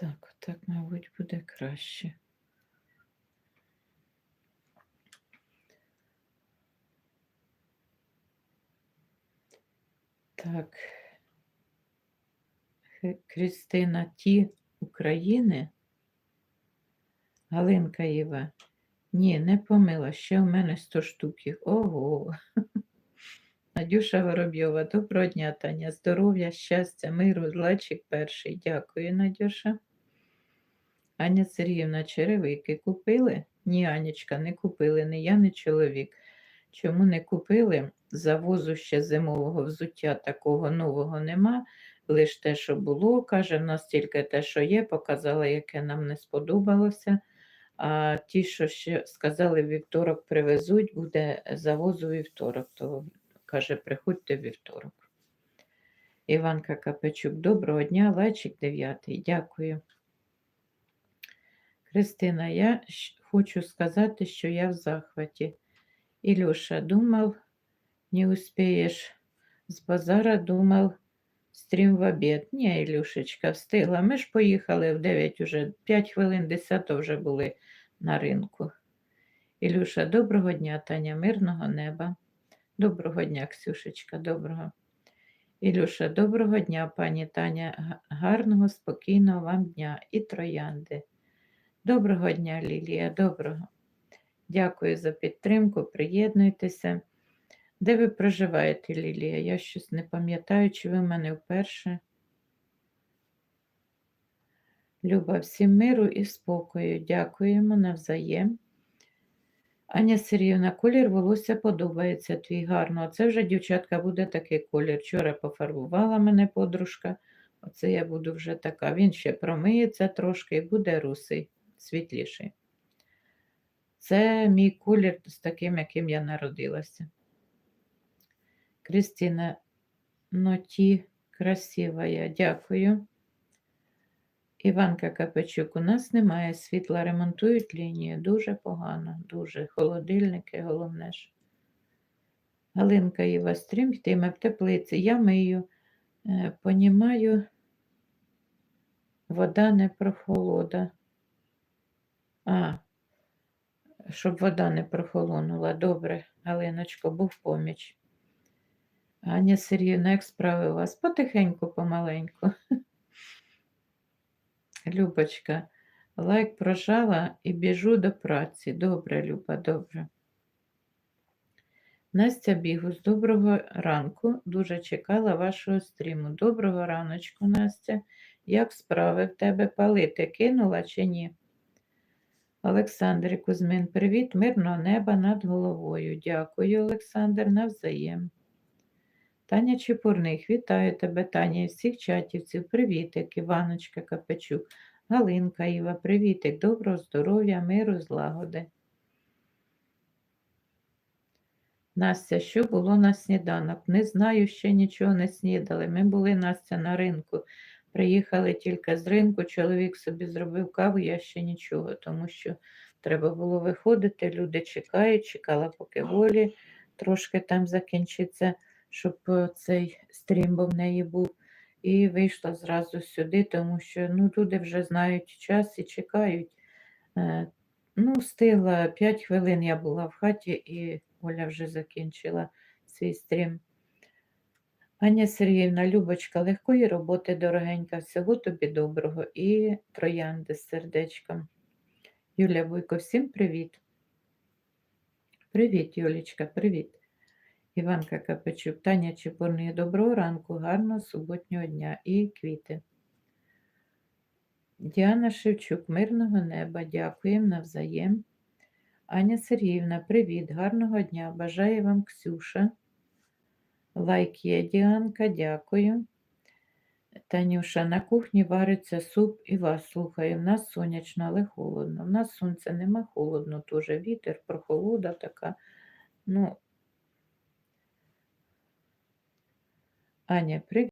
Так, так, мабуть, буде краще. Так. Крістина Ті України. Галинка Іва. Ні, не помила. Ще в мене 100 штук. Ого. Надюша Воробйова. Доброго дня, Таня. Здоров'я, щастя, миру, злачик перший. Дякую, Надюша. Аня Сергіївна, черевики купили? Ні, Анічка, не купили, не я, не чоловік. Чому не купили? Завозу ще зимового взуття такого нового нема. Лише те, що було, каже, в нас тільки те, що є, показала, яке нам не сподобалося. А ті, що ще сказали, вівторок привезуть, буде завозу вівторок. То каже, приходьте вівторок. Іванка Капечук, доброго дня, лайчик 9. Дякую. Христина, я хочу сказати, що я в захваті. Ілюша, думав, не успієш з базара, думав, стрім в обід. Ні, Ілюшечка, встигла. Ми ж поїхали в 9 уже, 5 хвилин 10 вже були на ринку. Ілюша, доброго дня, Таня, мирного неба. Доброго дня, Ксюшечка, доброго. Ілюша, доброго дня, пані Таня. Гарного, спокійного вам дня і троянди. Доброго дня, Лілія, доброго. Дякую за підтримку, приєднуйтеся. Де ви проживаєте, Лілія? Я щось не пам'ятаю, чи ви в мене вперше. Люба, всім миру і спокою. Дякуємо навзаєм. Аня Сергіївна, колір волосся подобається твій гарно. Оце вже, дівчатка, буде такий колір. Вчора пофарбувала мене подружка. Оце я буду вже така. Він ще промиється трошки і буде русий, світліший. Це мій колір з таким, яким я народилася. Кристина, ну ті красивая, дякую. Іванка Капечук, у нас немає світла, ремонтують лінію. Дуже погано, дуже. Холодильники, головне ж. Галинка Іва, стрім йтиме в теплиці. Я мию, е, понімаю, вода не прохолода. А, щоб вода не прохолонула. Добре, Галиночко, був поміч. Аня Сергіївна, як справи у вас? Потихеньку, помаленьку. Любочка, лайк прожала і біжу до праці. Добре, Люба, добре. Настя Бігус, доброго ранку. Дуже чекала вашого стріму. Доброго раночку, Настя. Як справи в тебе палити? Кинула чи ні? Олександр Кузьмин, привіт, мирного неба над головою. Дякую, Олександр, навзаєм. Таня Чепурних, вітаю тебе, Таня, і всіх чатівців. Привітик, Іваночка Капечук, Галинка Іва, привітик, доброго здоров'я, миру, злагоди. Настя, що було на сніданок? Не знаю, ще нічого не снідали. Ми були Настя на ринку. Приїхали тільки з ринку, чоловік собі зробив каву, я ще нічого, тому що треба було виходити, люди чекають, чекала, поки волі трошки там закінчиться, щоб е, цей стрім був в неї був. І вийшла зразу сюди, тому що ну, люди вже знають час і чекають. Е, Ну, встигла 5 хвилин я була в хаті, і Оля вже закінчила свій стрім. Аня Сергіївна, Любочка, легкої роботи, дорогенька, всього тобі доброго і троянди з сердечком. Юля Буйко, всім привіт. Привіт, Юлічка, привіт. Іванка Капечук, Таня Чепурний, доброго ранку, гарного суботнього дня і квіти. Діана Шевчук, мирного неба, дякуємо навзаєм. Аня Сергіївна, привіт, гарного дня. Бажаю вам Ксюша. Лайк є, Діанка, дякую. Танюша, на кухні вариться суп і вас слухаю. В нас сонячно, але холодно. В нас сонця нема холодно, теж вітер, прохолода така. Ну, Аня, привіт.